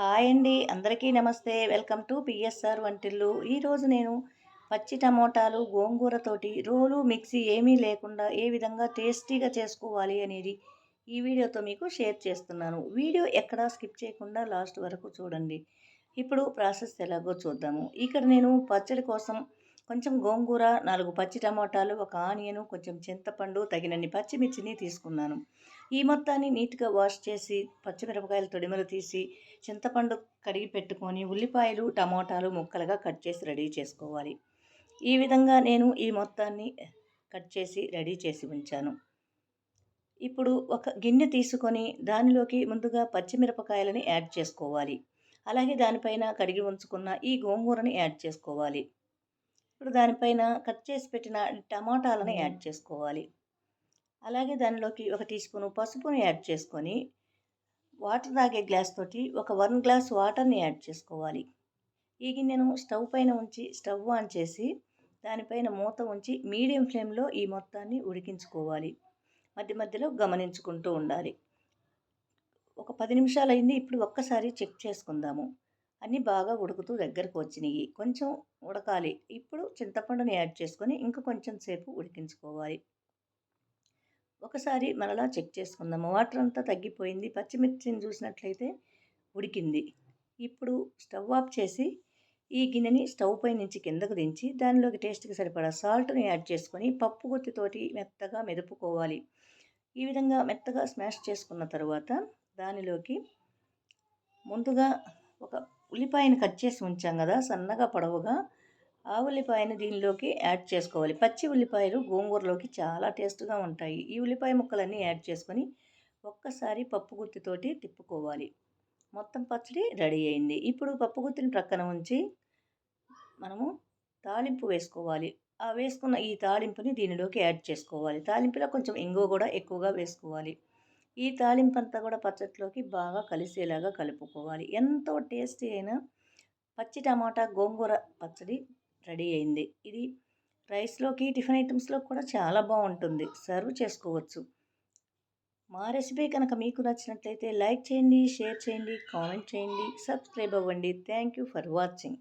Hi అండి. అందరికీ నమస్తే. వెల్కమ్ టు పిఎస్ఆర్ వంటిల్లు. ఈరోజు నేను పచ్చి టమోటాలు గోంగూరతోటి రోలు మిక్సీ ఏమీ లేకుండా ఏ విధంగా టేస్టీగా చేసుకోవాలి అనేది ఈ వీడియోతో మీకు షేర్ చేస్తున్నాను. వీడియో ఎక్కడా స్కిప్ చేయకుండా లాస్ట్ వరకు చూడండి. ఇప్పుడు ప్రాసెస్ ఎలాగో చూద్దాము. ఇక్కడ నేను పచ్చడి కోసం కొంచెం గోంగూర నాలుగు పచ్చి టమాటాలు ఒక ఆనియను కొంచెం చింతపండు తగినన్ని పచ్చిమిర్చిని తీసుకున్నాను. ఈ మొత్తాన్ని నీట్గా వాష్ చేసి పచ్చిమిరపకాయలు తొడిమలు తీసి చింతపండు కడిగి పెట్టుకొని ఉల్లిపాయలు టమాటాలు ముక్కలుగా కట్ చేసి రెడీ చేసుకోవాలి. ఈ విధంగా నేను ఈ మొత్తాన్ని కట్ చేసి రెడీ చేసి ఉంచాను. ఇప్పుడు ఒక గిన్నె తీసుకొని దానిలోకి ముందుగా పచ్చిమిరపకాయలని యాడ్ చేసుకోవాలి. అలాగే దానిపైన కడిగి ఉంచుకున్న ఈ గోంగూరని యాడ్ చేసుకోవాలి. ఇప్పుడు దానిపైన కట్ చేసి పెట్టిన టమాటాలను యాడ్ చేసుకోవాలి. అలాగే దానిలోకి ఒక టీ స్పూను పసుపుని యాడ్ చేసుకొని వాటర్ తాగే గ్లాస్ తోటి ఒక వన్ గ్లాస్ వాటర్ని యాడ్ చేసుకోవాలి. ఈ గిన్నెను స్టవ్ పైన ఉంచి స్టవ్ ఆన్ చేసి దానిపైన మూత ఉంచి మీడియం ఫ్లేమ్లో ఈ మొత్తాన్ని ఉడికించుకోవాలి. మధ్య మధ్యలో గమనించుకుంటూ ఉండాలి. ఒక పది నిమిషాలు అయింది ఇప్పుడు ఒక్కసారి చెక్ చేసుకుందాము. అన్నీ బాగా ఉడుకుతూ దగ్గరకు వచ్చినాయి. కొంచెం ఉడకాలి. ఇప్పుడు చింతపండుని యాడ్ చేసుకొని ఇంకా కొంచెం సేపు ఉడికించుకోవాలి. ఒకసారి మరలా చెక్ చేసుకుందాము. వాటర్ అంతా తగ్గిపోయింది. పచ్చిమిర్చిని చూసినట్లయితే ఉడికింది. ఇప్పుడు స్టవ్ ఆఫ్ చేసి ఈ గిన్నెని స్టవ్ పై నుంచి కిందకు దించి దానిలోకి టేస్ట్కి సరిపడా సాల్ట్ని యాడ్ చేసుకొని పప్పు గుత్తితోటి మెత్తగా మెదుపుకోవాలి. ఈ విధంగా మెత్తగా స్మాష్ చేసుకున్న తర్వాత దానిలోకి ముందుగా ఒక ఉల్లిపాయని కట్ చేసి ఉంచాం కదా సన్నగా పొడవుగా. ఆ ఉల్లిపాయని దీనిలోకి యాడ్ చేసుకోవాలి. పచ్చి ఉల్లిపాయలు గోంగూరలోకి చాలా టేస్ట్గా ఉంటాయి. ఈ ఉల్లిపాయ ముక్కలన్నీ యాడ్ చేసుకొని ఒక్కసారి పప్పు గుత్తితోటి తిప్పుకోవాలి. మొత్తం పచ్చడి రెడీ అయింది. ఇప్పుడు పప్పు గుత్తిని ప్రక్కన ఉంచి మనము తాలింపు వేసుకోవాలి. ఆ వేసుకున్న ఈ తాలింపుని దీనిలోకి యాడ్ చేసుకోవాలి. తాలింపులో కొంచెం ఇంగువ కూడా ఎక్కువగా వేసుకోవాలి. ఈ తాలింపంతా కూడా పచ్చట్లోకి బాగా కలిసేలాగా కలుపుకోవాలి. ఎంతో టేస్టీ అయిన పచ్చి టమాటా గోంగూర పచ్చడి రెడీ అయింది. ఇది రైస్లోకి టిఫిన్ ఐటమ్స్లో కూడా చాలా బాగుంటుంది. సర్వ్ చేసుకోవచ్చు. మా రెసిపీ కనుక మీకు నచ్చినట్లయితే లైక్ చేయండి షేర్ చేయండి కామెంట్ చేయండి సబ్స్క్రైబ్ అవ్వండి. Thank you for watching.